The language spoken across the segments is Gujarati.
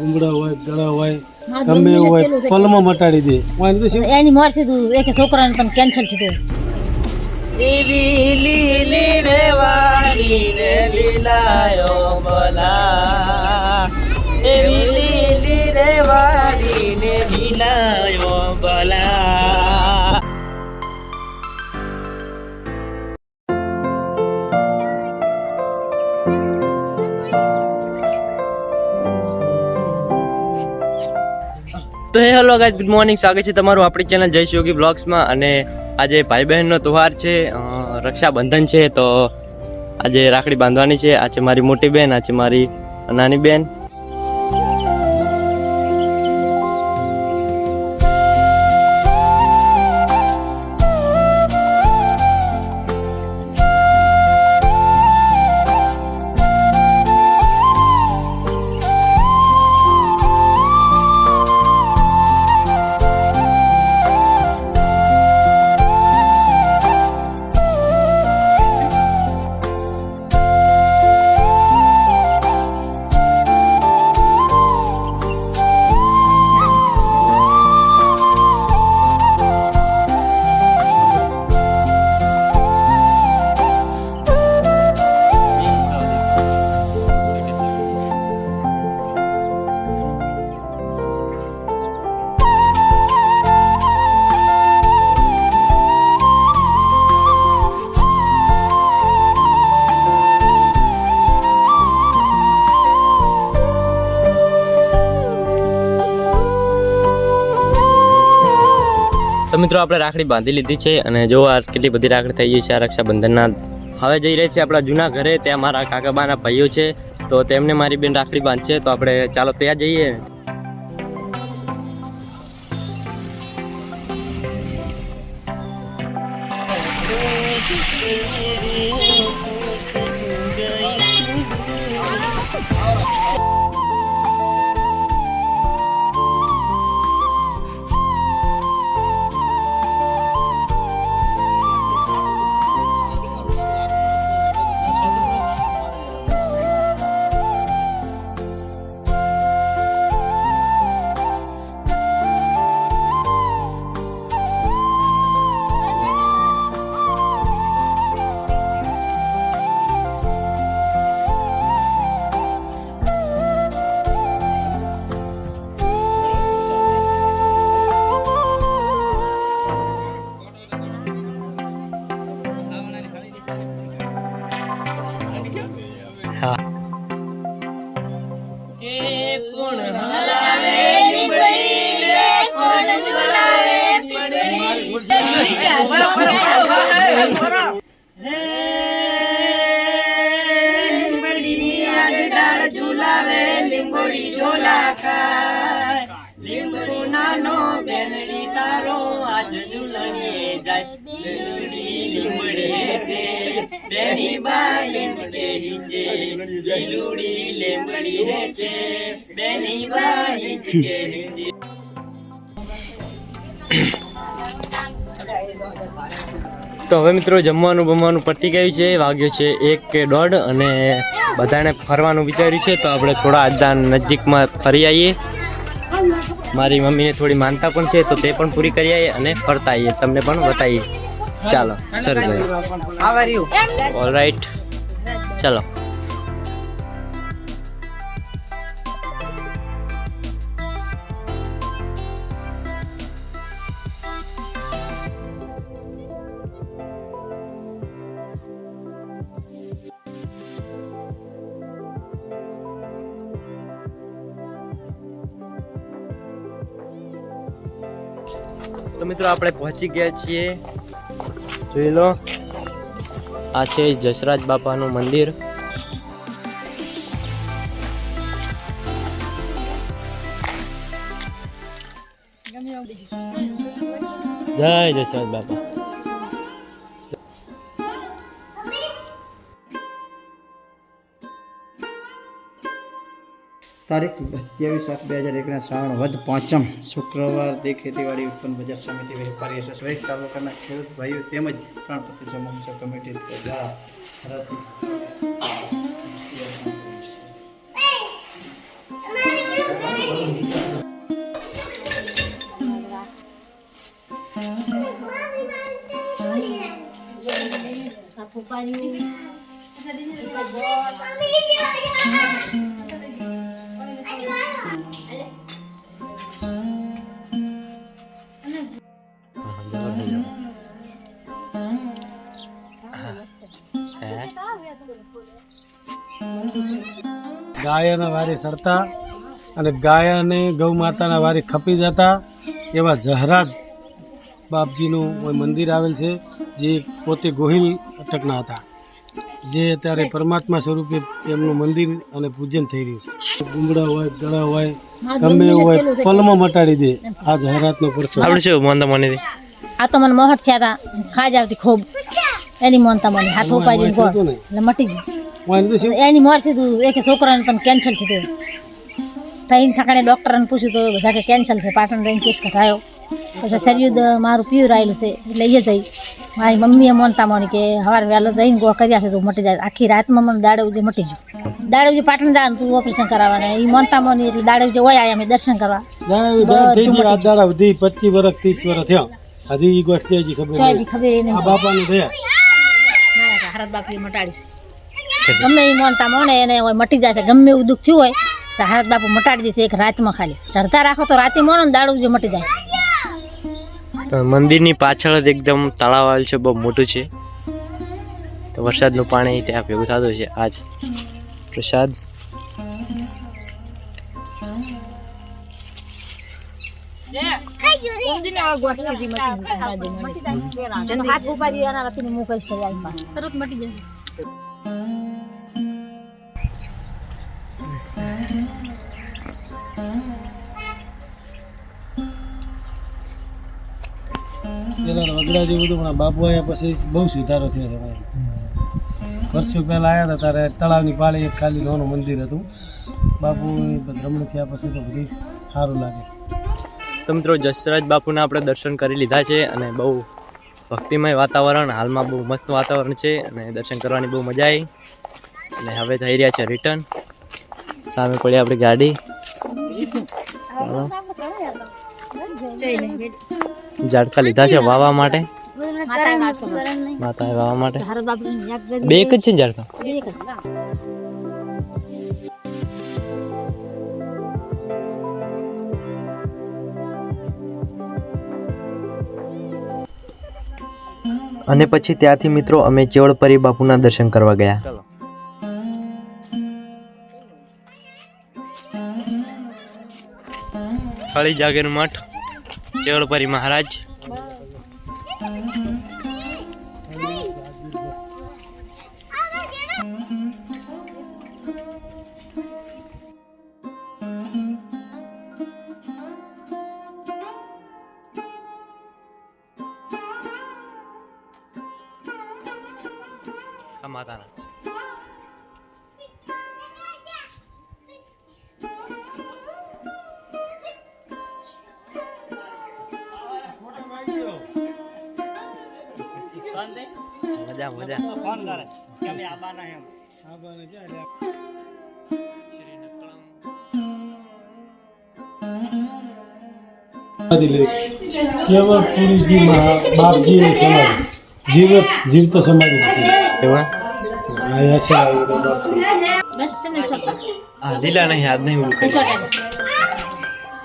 ગુંગળા હોય ગળા હોય ગમે હોય છે. પલમાં મટાડી દે. વાંધો તો શું એની મોર સીધું એક છોકરાને પણ કેન્સલ થયું લીલી લીલી રે વાડી ને લીલાયો બલા એવી લીલી રે વાડી ને લીલાયો તો હે હેલો ગાઈઝ ગુડ મોર્નિંગ સ્વાગત છે તમારું આપણી ચેનલ જય યોગી બ્લોગ્સમાં અને આજે ભાઈ બહેનનો તહેવાર છે રક્ષાબંધન છે, તો આજે રાખડી બાંધવાની છે. આ છે મારી મોટી બેન, આ છે મારી નાની બેન. મિત્રો, આપણે રાખડી બાંધી લીધી છે અને જો આ કેટલી બધી રાખડી થઈ ગઈ છે આ રક્ષાબંધનના. હવે જઈ રહી છે આપણા જૂના ઘરે. ત્યાં મારા કાકાબાના ભાઈઓ છે. તો તેમને મારી બેન રાખડી બાંધશે. તો આપણે ચાલો ત્યાં જઈએ. લીંબડી નાનો બેનડી તારો આજ ઝુલણીએ જાય લીંબડી લીંબડી બેની બાઈ કે છે લીલુડી લીંબડી રે છે બેની બાઈ કે છે તો હવે મિત્રો જમવાનું બમવાનું પતી ગયું છે વાગ્યો છે એક કે દોઢ અને બધાને ફરવાનું વિચાર્યું છે તો આપણે થોડા આજના નજીકમાં ફરી આવીએ. મારી મમ્મીને થોડી માનતા પણ છે તો તે પણ પૂરી કરી આવીએ અને ફરતા આવીએ. તમને પણ બતાવીએ. ચાલો સર કરીએ. ઓલ રાઈટ ચાલો. તો મિત્રો આપણે પહોંચી ગયા છીએ. જોઈ લો. આ છે જસરાજ બાપાનું મંદિર. જય જસરાજ બાપા. તારીખ સત્યાવીસ આઠ બે હજાર એકના શ્રાવણ વધ પાંચમ શુક્રવાર તે ખેતીવાડી ઉત્પન્ન બજાર સમિતિ વેપારી એસોસિએશન તાલુકાના ખેડૂત ભાઈઓ તેમજ પ્રાણ પ્રતિષ્ઠા મોક્ષ કમિટી દ્વારા Aku paling ગાયના વારી સરતા અને ગાયને ગૌ માતાના વારી ખપી જતા એવા જહરાજ બાપજીનું કોઈ મંદિર આવેલ છે જે પોતે ગોહિલ અટકના હતા. જે અત્યારે પરમાત્મા સ્વરૂપે એમનું મંદિર અને પૂજન થઈ રહ્યું છે. ગુમડા હોય ગળા હોય ગમે એવું હોય પલમાં મટાડી દે આ જહેરાતનો પરચો આપણે શું માનતા મોની આ તો મને મોહટ થયા હતા ખાજ આવતી ખૂબ. એની માનતા મને હાથ ઉપાડી એટલે મટી ગયું. એની મોર સીધું એક છોકરાને પણ કેન્સલ થયું ત્રણ ઠકાણે ડૉક્ટરને પૂછ્યું તો બધા કે કેન્સલ છે પાટણ રહીને કેસ કઢાયો. પછી શરીર મારું પીવું આવેલું છે એટલે એ જઈ. મારી મમ્મીએ મોનતા મોની કે સવારે વહેલો જઈને ગો કર્યા છે તો મટી જાય. આખી રાતમાં મને દાડવજે મટી ગયું. દાડે ઉજે પાટણ જવાનું તું ઓપરેશન કરાવવાના. એ મોનતા મોની એટલે દાડે ઉજે હોય આવ્યા અમે દર્શન કરવા. દાડા દાડા થઈ ગઈ આ દાડા સુધી પચીસ વર્ષ ત્રીસ વર્ષ થયા. હજી ઈ ગોઠ ખબર ખબર એ બાપાને થયા હરત બાપી મટાડી છે ગમે એ મોનતા મોને એને હોય મટી જાય છે. ગમે એવું દુઃખ થયું હોય તો હાથ બાપુ મટાડી દેશે એક રાતમાં ખાલી. ચરતા રાખો તો રાતે મોનો ને દાડું જે મટી જાય. મંદિરની પાછળ જ એકદમ તળાવ આવેલ છે બહુ મોટું છે. તો વરસાદનું પાણી ત્યાં ભેગું થતું છે. આજ પ્રસાદ. તરત મટી જાય. પેલા વગડા જેવું હતું પણ બાપુ આવ્યા પછી બહુ સુધારો થયો છે ભાઈ. વર્ષો પહેલાં આવ્યા હતા ત્યારે તળાવની પાળી એક ખાલી નાનું મંદિર હતું. બાપુ રમણ થયા પછી તો બધી સારું લાગે. તો મિત્રો જસરાજ બાપુના આપણે દર્શન કરી લીધા છે અને બહુ ભક્તિમય વાતાવરણ હાલમાં બહુ મસ્ત વાતાવરણ છે અને દર્શન કરવાની બહુ મજા આવી. અને હવે થઈ રહ્યા છે રિટર્ન સામે પડી આપણી ગાડી. ચાલો. ઝાડકા લીધા છે વાવા માટે. માતાએ વાવા માટે. બે એક જ છે ઝાડકા? અને પછી ત્યાંથી મિત્રો અમે ચેવડપરી બાપુના દર્શન કરવા ગયા. ખાલી જાગીર મઠ. ચેવડપરી મહારાજ. મજા મજા. ફોન કરે. કે અમે આવવાના એમ. સમાધિ સમાધિ એવા અહીંયા છે આવી રીતે બાપજી. બસ સોટા આ લીલા નહીં આજ નહીં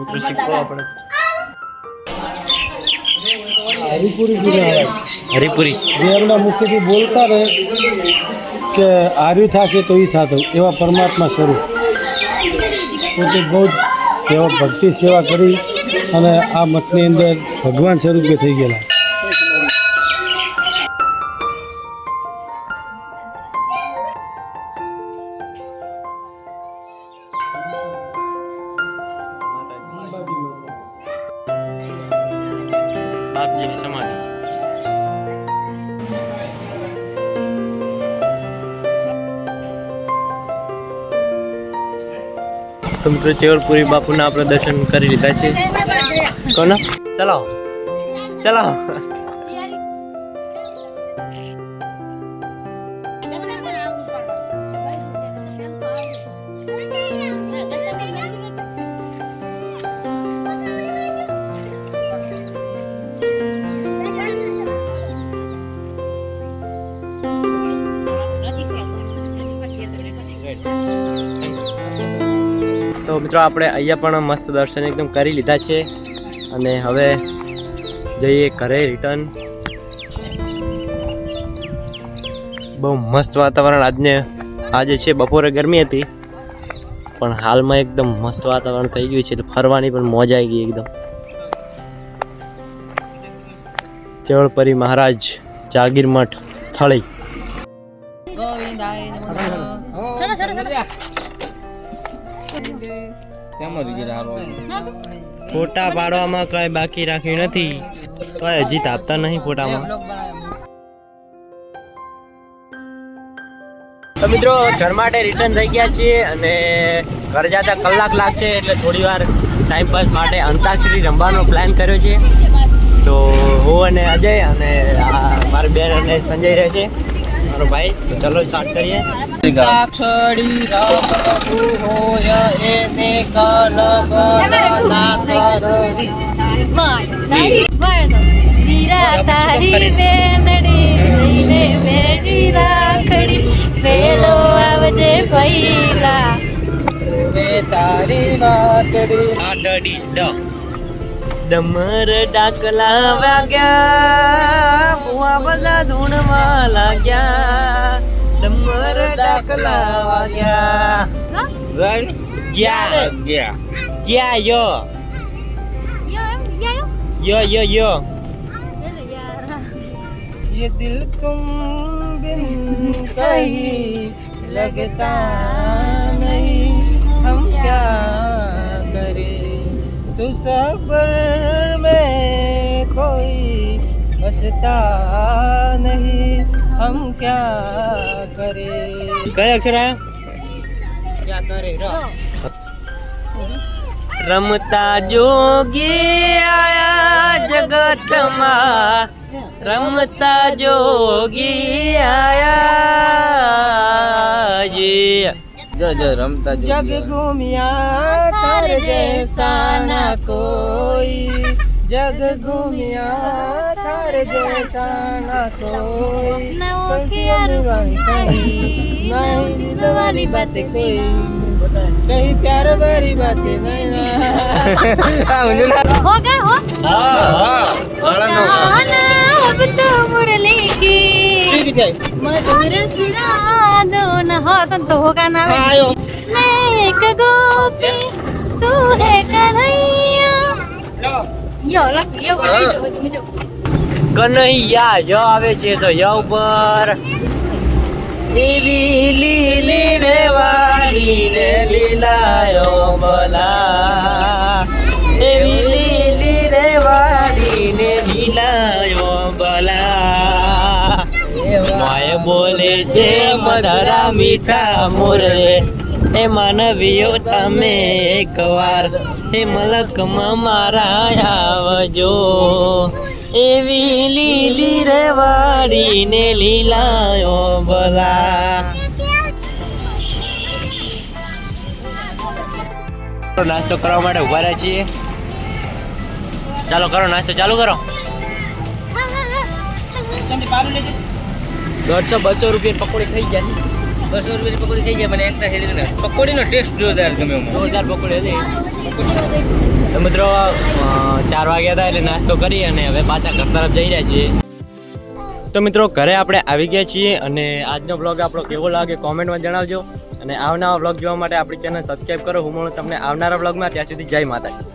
ઉતરો શીખવો આપણે. હરિપુરીજી મહારાજ હરિપુરી. જે એમના મુખ્યથી બોલતા રહે કે આર્યું થશે તો એ થશે. એવા પરમાત્મા સ્વરૂપ. પોતે બહુ જ એવા ભક્તિ સેવા કરી અને આ મઠની અંદર ભગવાન સ્વરૂપે થઈ ગયેલા. બાપજીની સમાધિ. તો મિત્રો ચેવડપુરી બાપુના આપણે દર્શન કરી લીધા છે. કોના ચલાવો. ચલાવો. તો મિત્રો, આપણે અહીંયા પણ મસ્ત દર્શન એકદમ કરી લીધા છે. અને હવે જઈએ ઘરે રિટર્ન બહુ મસ્ત વાતાવરણ આજને, આજે છે, બપોરે ગરમી હતી. પણ હાલમાં એકદમ મસ્ત વાતાવરણ થઈ ગયું છે તો ફરવાની પણ મોજ આવી ગઈ એકદમ. ચવળપરી મહારાજ જાગીર મઠ થળી. ફોટા પાડવામાં કઈ બાકી રાખ્યું નથી. તો હજી તાપતા નહીં ફોટામાં. તો મિત્રો ઘર માટે રિટર્ન થઈ ગયા છીએ અને ઘર જતા કલાક લાગશે એટલે થોડી વાર ટાઈમ પાસ માટે અંતાક્ષરી રમવાનો પ્લાન કર્યો છે. તો હું અને અજય અને આ મારી બેન અને સંજય રહે છે. મારો ભાઈ તો ચલો સ્ટાર્ટ કરીએ. અંતાક્ષરી રમતું હોય. એને કલબલાના વીરા તારી બેનડી લઈને બેઠી રાખડી પેલો આવજે પૈલા કરવે તારી વાટડી આડડી ડ ડમર ડાકલા વાગ્યા બુઆ બધા ધૂણમાં લાગ્યા ડમર ડાકલા વાગ્યા રણ ગયા ગયા ગયા યો યો યો યો ये दिल तुम बिन कहीं लगता नहीं हम क्या करें तू सबर में कोई बसता नहीं हम क्या करें કયા અક્ષર આયા क्या करें રમતા જોગી આયા જગતમાં. રમતા જોગી આયા જી. જો જો રમતા જગ ઘૂમ્યા તાર જૈસા ના કોઈ. જગ ઘૂમ્યા તાર જૈસા ના કોઈ નહીં દિલવાલી બાત કોઈ. कहीं प्यार भरी बातें नहीं ना हो गए हो हां हां अब तो मुरली की मधुर सुना दो ना हो तो तो होगा ना आयो मैं एक गोपी तू है कन्हैया यो लग यो कन्हैया यो आवे छे तो यो पर લીલી લીલી રે લીલાયો બલા એવી લીલી રે વાડી લીલાયો બલા માય બોલે છે, મધરા મીઠા મોરરે એ માનવીઓ તમે એકવાર, હે મલકમાં મારા આવજો. એવી લીલી રે વાડી ને લીલાયો બલા નાસ્તો કરવા માટે ઊભા રહ્યા છીએ. ચાલો કરો નાસ્તો ચાલુ કરો. દોઢસો બસો રૂપિયા પકોડી થઈ જાય બસો રૂપિયાની પકોડી થઈ જાય મને એકતા હેલી ને પકોડીનો ટેસ્ટ જોરદાર ગમે જોરદાર પકોડી હતી. તો મિત્રો ચાર વાગ્યા હતા એટલે નાસ્તો કરી અને હવે પાછા ઘર તરફ જઈ રહ્યા છીએ. તો મિત્રો, ઘરે આપણે આવી ગયા છીએ અને આજનો બ્લોગ આપણો કેવો લાગે કોમેન્ટમાં જણાવજો. અને આવનારા બ્લોગ જોવા માટે આપણી ચેનલ સબસ્ક્રાઈબ કરો. હું મળું તમને આવનારા બ્લોગમાં ત્યાં સુધી જય માતાજી.